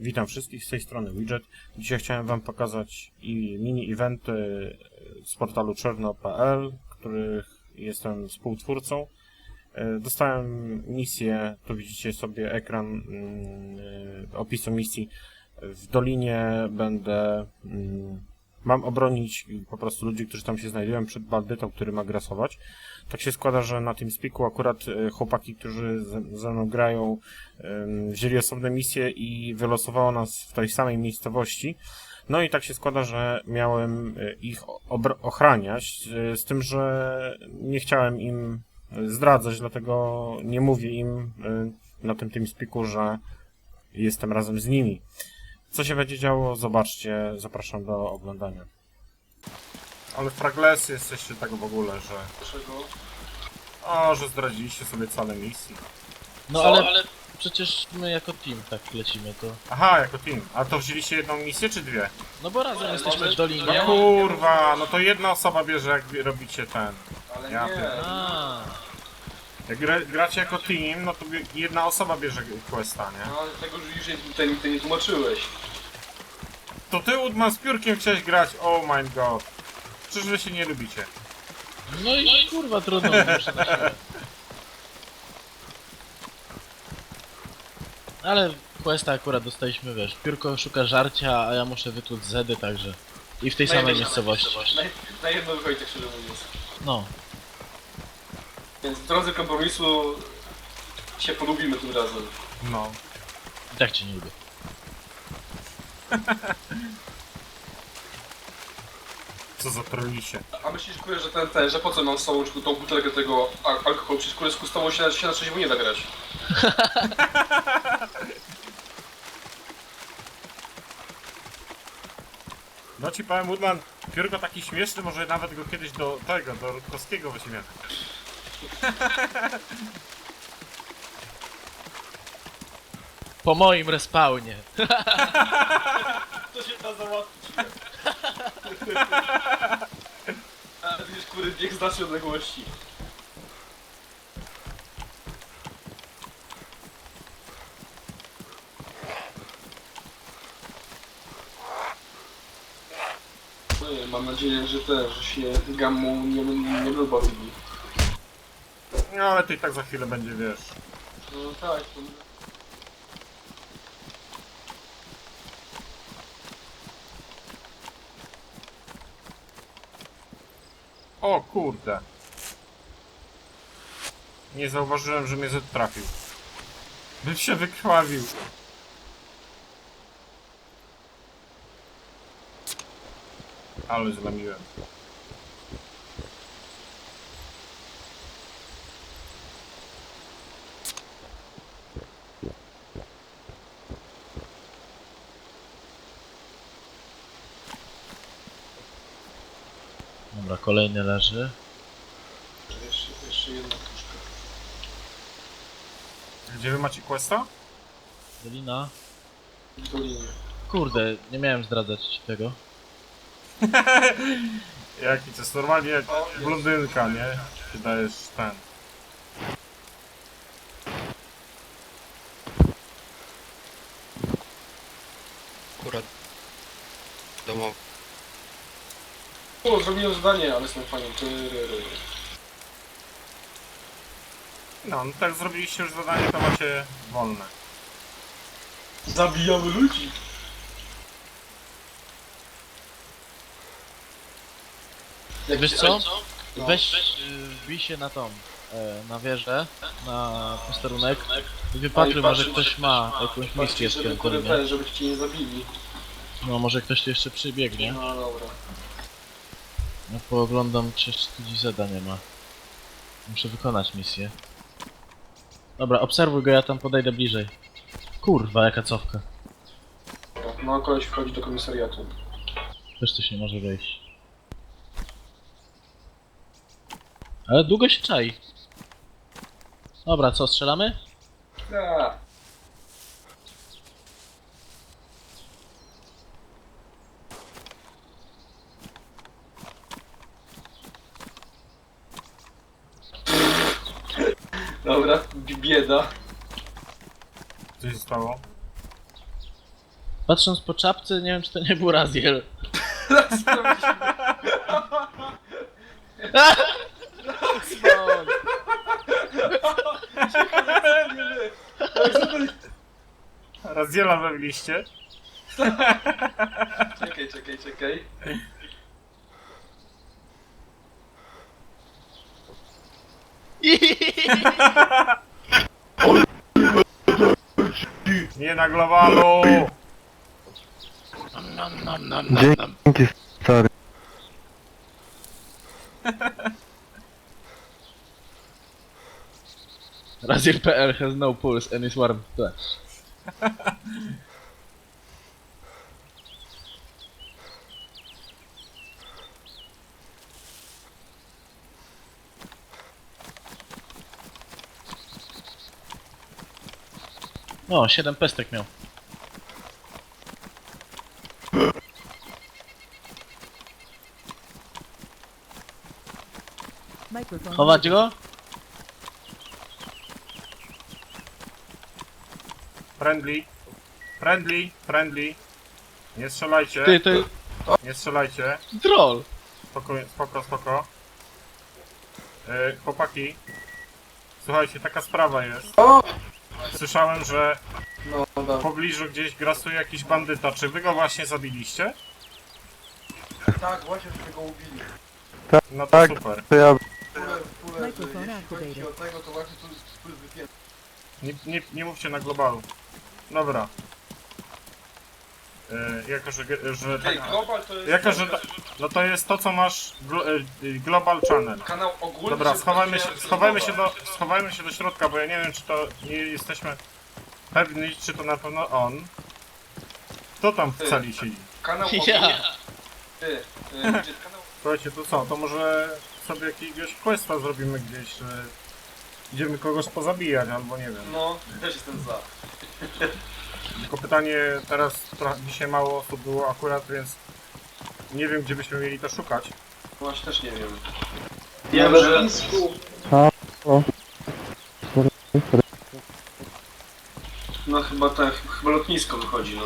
Witam wszystkich z tej strony Widget. Dzisiaj chciałem Wam pokazać i mini eventy z portalu czerno.pl, których jestem współtwórcą. E, Dostałem misję, tu widzicie sobie ekran mm, e, opisu misji. W Dolinie będę, mm, mam obronić po prostu ludzi, którzy tam się znajdują przed bandytą, który ma grasować. Tak się składa, że na tym spiku akurat e, chłopaki, którzy ze- mną grają, wzięli osobne misje i wylosowało nas w tej samej miejscowości. No i tak się składa, że miałem e, ich ochraniać, e, z tym, że nie chciałem im zdradzać, dlatego nie mówię im na tym tym spiku, że jestem razem z nimi. Co się będzie działo, zobaczcie, zapraszam do oglądania. Ale fraglesy jesteście tak w ogóle, że... Dlaczego? O, że zdradziliście sobie całe misje. No Co? ale, przecież my jako team tak lecimy to. Aha, jako team. A to wzięliście jedną misję czy dwie? No bo razem jesteśmy możesz- w Dolinie. No Ja- kurwa, no to jedna osoba bierze jak robicie ten. Ale Ja nie. pierdolę. A, Jak gra, gracie jako team, no to bie- jedna osoba bierze questa, nie? No ale tego już nie, tutaj nigdy nie tłumaczyłeś. To ty Udman z piórkiem chciałeś grać, oh my god. Czyż wy się nie lubicie? no i kurwa trudno muszę na siłę. Ale questa akurat dostaliśmy, wiesz, piórko szuka żarcia, a ja muszę wytłuc zedy, także. I w tej Na samej miejscowości. Na, na jedno wychodzi, szczerze mówiąc. No. Więc w drodze kompromisu się polubimy tym razem. No. I tak cię nie lubię. Co za trolicie. A myślisz, kurde, że ten, ten, że po co mam z sobą tą butelkę tego al alkoholu? Przecież kurde, z kustową się, się na trzeźwo nie da grać. No ci powiem Udman, piórko taki śmieszny, może nawet go kiedyś do tego, do Rutkowskiego weźmiemy. Po moim respawnie. To się da załatwić. Ale widzisz, kurde, bieg z naszej odległości. No mam nadzieję, że też, że się gamu nie, nie bawili. No ale to i tak za chwilę będzie, wiesz. No tak, to... O kurde. Nie zauważyłem, że mnie Z trafił. Bym się wykrwawił. Ale zlamiłem. Dobra, kolejny leży. Jeszcze, jeszcze jedna puszka. Gdzie wy macie questa? Dolina. W dolinie. Kurde, nie miałem zdradzać ci tego. Jaki to jest normalnie blondynka, nie? Ty dajesz ten. Akurat domowy. O, zrobiłem zadanie, ale jestem fajnie. Tyryry. No, no tak zrobiliście już zadanie, to macie wolne. Zabijamy ludzi. Jak Wiesz co? No. Weź, y, wbij się na tą, e, na wieżę, na posterunek. i Wypatruj, No może ktoś ma jakąś misję żeby spiętą, kurde nie? ten, żeby cię nie zabili. No może ktoś tu jeszcze przybiegnie. No dobra. No pooglądam, czy tu Zeda nie ma. Muszę wykonać misję. Dobra, obserwuj go, ja tam podejdę bliżej. Kurwa, jaka cofka. No koleś wchodzi do komisariatu. Też coś nie może wejść. Ale długo się czai. Dobra, co, strzelamy? Ja. Dobra, bi- bieda. Co się stało? Patrząc po czapce, nie wiem czy to nie był Raziel. Smog. Razdziela we w liście. Czekaj, czekaj, czekaj. Nie na globalu! Dzięki, stary. Has no pulse and is warm. Tak. O, 7 pestek miał. Chować go? Friendly. Friendly, friendly. Nie strzelajcie. Ty, ty, Nie strzelajcie. troll. Spoko, spoko, spoko. Yy, chłopaki. Słuchajcie, taka sprawa jest. O! Słyszałem, że No, dobra. w pobliżu gdzieś grasuje jakiś bandyta. Czy wy go właśnie zabiliście? Tak, właśnie żeby go ubili. No to Tak. super. To ja Microphone activated. od tego, to właśnie tu jest wypięty. Nie, nie, nie mówcie na globalu. Dobra. Yy, jako, że, że Ej, tak, Global to jest... jako, że no to jest to, co masz glo, yy, Global Channel. Kanał ogólny... Dobra, schowajmy się, schowajmy się, do, schowajmy się do środka, bo ja nie wiem, czy to nie jesteśmy pewni, czy to na pewno on. Kto tam w Ty. celi siedzi? Kanał Ja. ogólny... Ty, y, gdzie kanał... Słuchajcie, to co? To może sobie jakiegoś questa zrobimy gdzieś, że idziemy kogoś pozabijać, albo nie wiem. No, też jestem za. Tylko pytanie, teraz dzisiaj mało osób było akurat, więc nie wiem, gdzie byśmy mieli to szukać. Właśnie też nie wiem. Wiem, że... No chyba tak, chyba lotnisko wychodzi, no.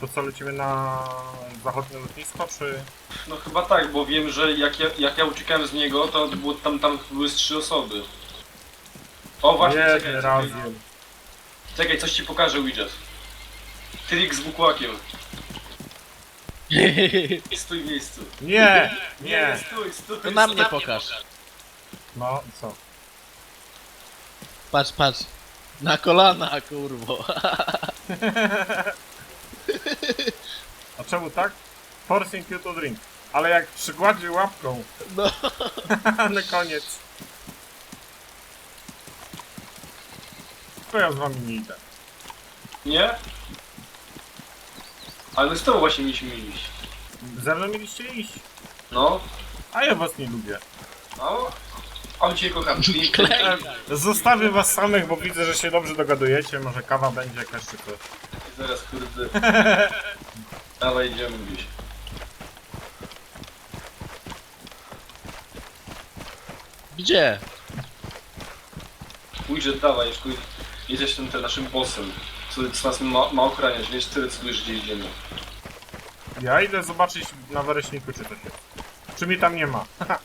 To co, lecimy na zachodnie lotnisko, czy... No chyba tak, bo wiem, że jak ja, jak ja uciekałem z niego, to było, tam, tam były z trzy osoby. O właśnie, czekaj, czekaj, razem. Czekaj, coś ci pokażę, widget. Trik z bukłakiem. Stój w miejscu. Nie! Nie! stój, stój. To na stój. mnie pokaż. No, co? Patrz, patrz. Na kolana, kurwo. A czemu tak? Forcing you to drink. Ale jak przygładzi łapką, No. na koniec. To ja z wami nie idę. Nie? Ale my z tobą właśnie mieliśmy iść. Ze mną mieliście iść. No. A ja was nie lubię. No. On cię kocham. Klej. Zostawię was samych, bo widzę, że się dobrze dogadujecie. Może kawa będzie jakaś czy coś. Zaraz, kurde. Dawaj, idziemy gdzieś. Gdzie? Widget, dawaj, już kurde. Jesteś tym, tym naszym bossem. Co, co nas ma, ma ochraniać, wiesz, tyle co wiesz, gdzie idziemy. Ja idę zobaczyć na wereśniku, czy to się. Czy mnie tam nie ma.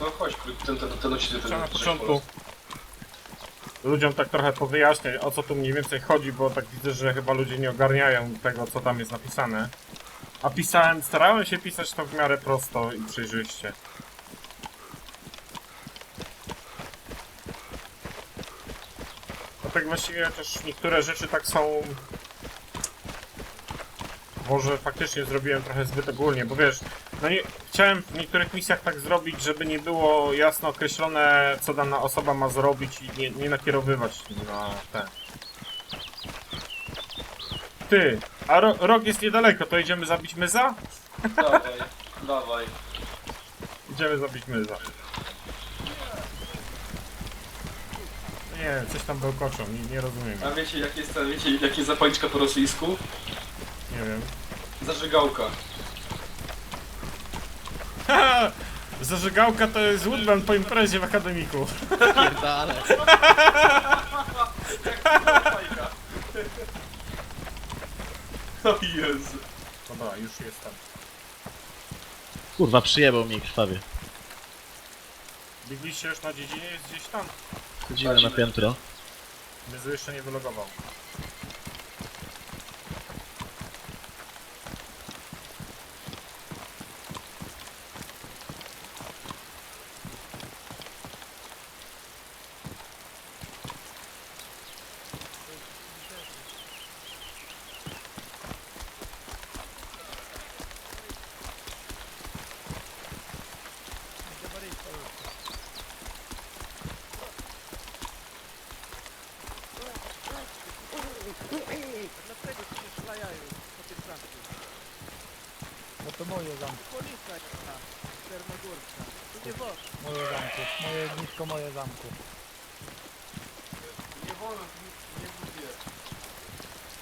No to chodź, ten, ten, ten odcinek Trzeba na początku ludziom tak trochę powyjaśniać, o co tu mniej więcej chodzi, bo tak widzę, że chyba ludzie nie ogarniają tego, co tam jest napisane. A pisałem, starałem się pisać to w miarę prosto i przejrzyście. Dlatego właściwie też niektóre rzeczy tak są... Może faktycznie zrobiłem trochę zbyt ogólnie, bo wiesz, no nie, chciałem w niektórych misjach tak zrobić, żeby nie było jasno określone, co dana osoba ma zrobić i nie, nie nakierowywać na ten. Ty, a ro, rok jest niedaleko, to idziemy zabić myza? Dawaj, dawaj. Idziemy zabić myza. Nie, coś tam bełkoczą, nie, nie rozumiem. A wiecie, jak jest, ta- wiecie, jak jest zapalniczka po rosyjsku? Nie wiem. Zażygałka. Zażygałka to jest Woodman po imprezie w akademiku. Pierdale. O Jezu. Dobra, już jestem. Kurwa, przyjebał mi krwawie. Biegliście już na dziedzinie, jest gdzieś tam. Chodzimy na piętro. Myzu jeszcze nie wylogował. No to moje zamki. Moje zamki. Moje ognisko, moje zamku. Nie wolno, nie, nie lubię.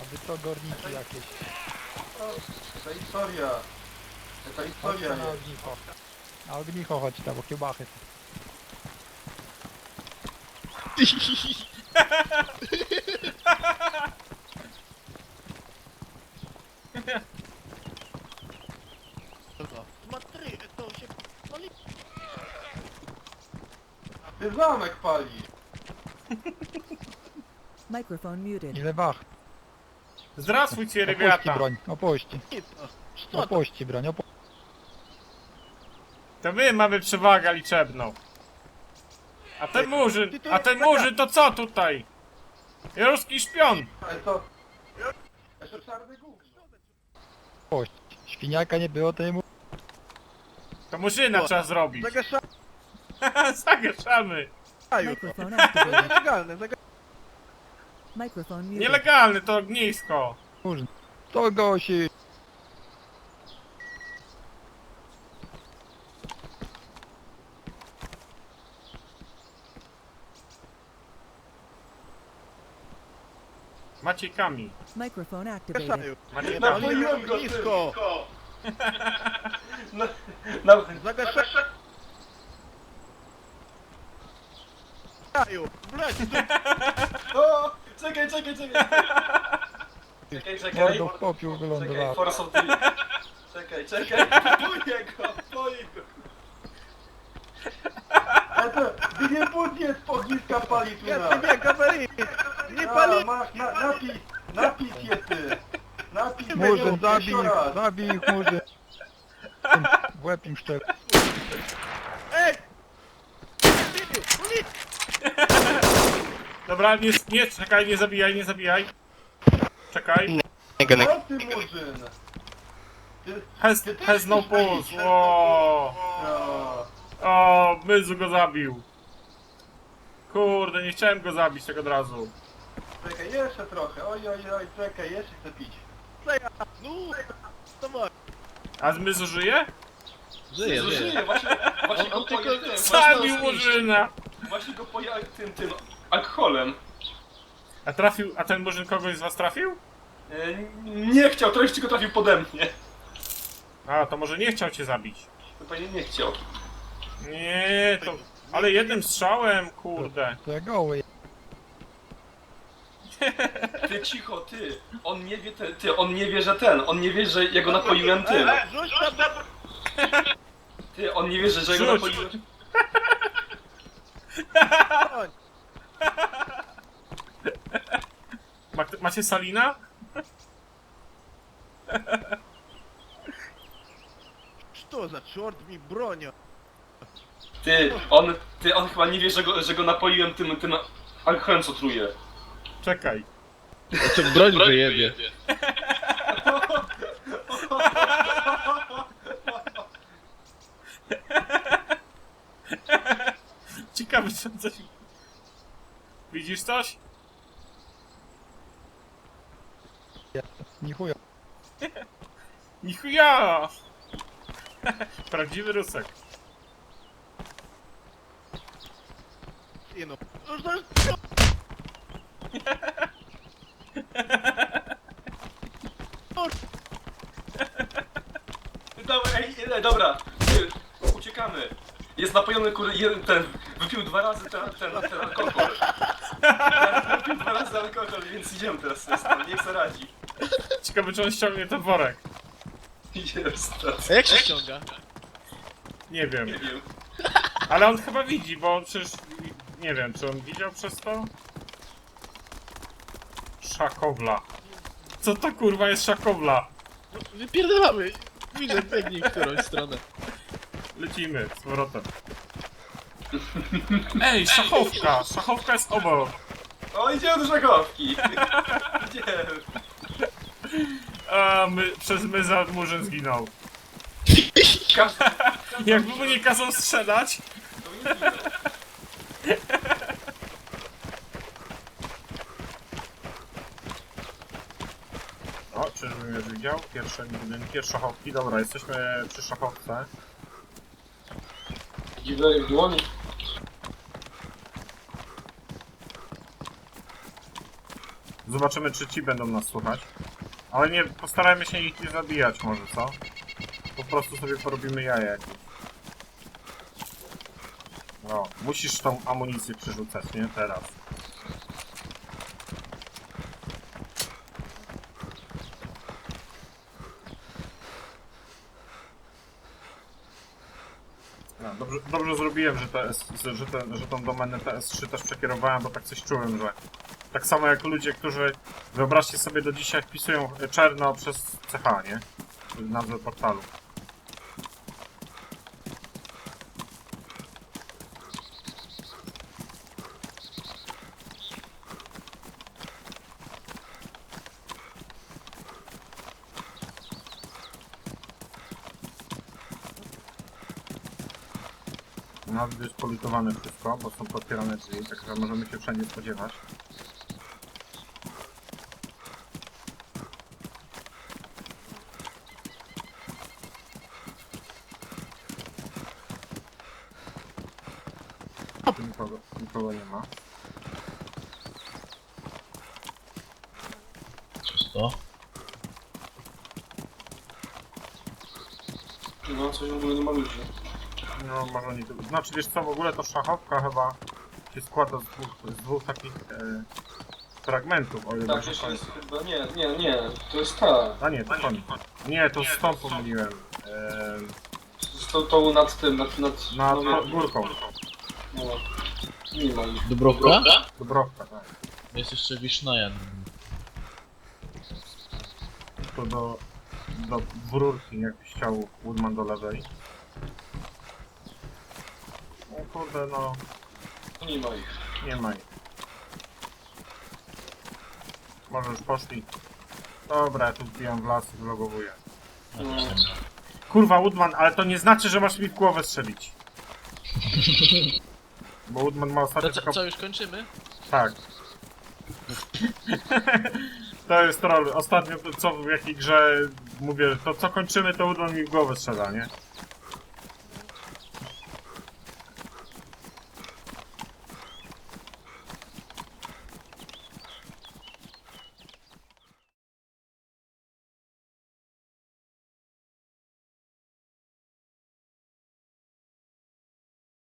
A wy co gorniki jakieś? Ta historia. Ta historia Chodźcie na jest. ognicho. Na ognicho chodź tam, bo kiełbachy. Ty zamek pali. Microphone muted. Ile wach? Zdrawствуйте, Opuści rебята! broń, opuści. Opuści broń, opuści. To my mamy przewagę liczebną. A ten murzyn, a ten murzyn to co tutaj? Ruski szpion! Ale to... Jeszcze czarny gówno. Opuści. Świniaka nie było, to nie mu... To murzyna trzeba zrobić. Zagaszamy! Microphone activated. Microphone muted. Nielegalny to ognisko! To gosi. Maciejkami. Microphone activated. Maciejkami. Napoiłem go Nisko. Na, na, O! Czekaj, czekaj, czekaj! Czekaj, czekaj. Mordo w popiół Czekaj, wylądowała. force of the... Czekaj, czekaj. Boję go, boję go. Ale to, ty nie budnie z ogniska pali tu na. Nie, kamery! Nie pali! Masz, na, napij, napij się ty. Napij się Murzyn, zabij ich, zabij ich, Murzyn. W łeb im szczep. Dobra, nie, nie, czekaj, nie zabijaj, nie zabijaj. Czekaj. O ty murzyn! Ty, Has, has no pulse. O, no. o, Myzu go zabił. Kurde, nie chciałem go zabić tak od razu. Czekaj, jeszcze trochę, oj, oj, oj, czekaj, jeszcze chcę pić. A z Myzu żyje? Żyje, żyje. żyje, właśnie, właśnie go tylko poja- tym, Zabił Murzyna! właśnie go poja tym, tym alkoholem. A trafił, a ten Murzyn kogoś z was trafił? E, nie chciał, to jeszcze go trafił pode mnie. A, to może nie chciał cię zabić. Chyba nie, nie chciał. Nie, to... Ale jednym strzałem, kurde. To ja goły. Ty cicho, ty. On nie wie, te, ty, on nie wie, że ten, on nie wie, że ja go napoiłem tym. Ty, on nie wie, że, że ja go Rzuć. napoiłem. macie Salina? Что за черт mi bronią? Ty, on, ty, on chyba nie wie, że go, że go napoiłem tym, tym alkoholem, co truje. Czekaj. A co broń wyjebie? Ciekawe, co coś... Widzisz coś? Ni chuja. Nichuja! Prawdziwy rusek. No, no, Dobra, ej, ej, dobra, ty, uciekamy. Jest napojony, kurde, jeden, ten, wypił dwa razy ten, ten, ten alkohol. Wypił dwa razy alkohol, więc idziemy teraz niech se radzi. Ciekawe, czy on ściągnie ten worek. Jest. A jak się ściąga? Nie wiem. Nie wiem. Ale on chyba widzi, bo on przecież... Nie wiem, czy on widział przez to? Szakowla. Co to kurwa jest szakowla? Wypierdalamy! Widzę, biegnij w którąś stronę. Lecimy z powrotem. Ej, szachowka! Szachowka jest obok. O, idziemy do żagowki. Idziemy. A my, przez my za murzyn zginął. Jakby mu nie kazał strzelać. O, czyżbym już widział? Pierwsze budynki, szachowki. Dobra, jesteśmy przy szachowce. Dziwne w dłoni. Zobaczymy, czy ci będą nas słuchać. Ale nie, postarajmy się ich nie zabijać może, co? Po prostu sobie porobimy jaja jakieś. No, musisz tą amunicję przerzucać, nie? Teraz. No, dobrze, dobrze zrobiłem, że, TS, że, te, że tą domenę TS3 też przekierowałem, bo tak coś czułem, że tak samo jak ludzie, którzy wyobraźcie sobie do dzisiaj wpisują czerno przez CH, nie? Nazwę portalu. U jest polutowane wszystko, bo są podpierane drzwi, także możemy się wszędzie spodziewać. Tu nikogo, nie ma. Czysto. No, coś w ogóle nie ma ludzi. No może oni tu... Znaczy wiesz co, w ogóle to szachowka chyba się składa z dwóch, z dwóch takich e, fragmentów, o ile Tak, dobrze jeszcze pamiętam. jest chyba, nie, nie, nie, to jest ta. A nie, to koniec. Nie, to z tą pomyliłem. E, Z tą, tą nad tym, nad, nad, nad no, górką. No. Nie ma ich. Dubrowka? Dobrowka, tak. Jest jeszcze Wisznajan. To do, do dwururki, jakbyś chciał Woodman do lewej. O kurde, no, Nie ma ich. nie ma ich. Może już poszli. Dobra, ja tu wbijam w las i vlogowuję. No. No. Kurwa, Woodman, ale to nie znaczy, że masz mi w głowę strzelić. Bo Woodman ma ostatnio To co, tylko... co, już kończymy? Tak. to jest troll. Ostatnio, co w jakiej grze mówię, to co kończymy, to Woodman mi w głowę strzela, nie?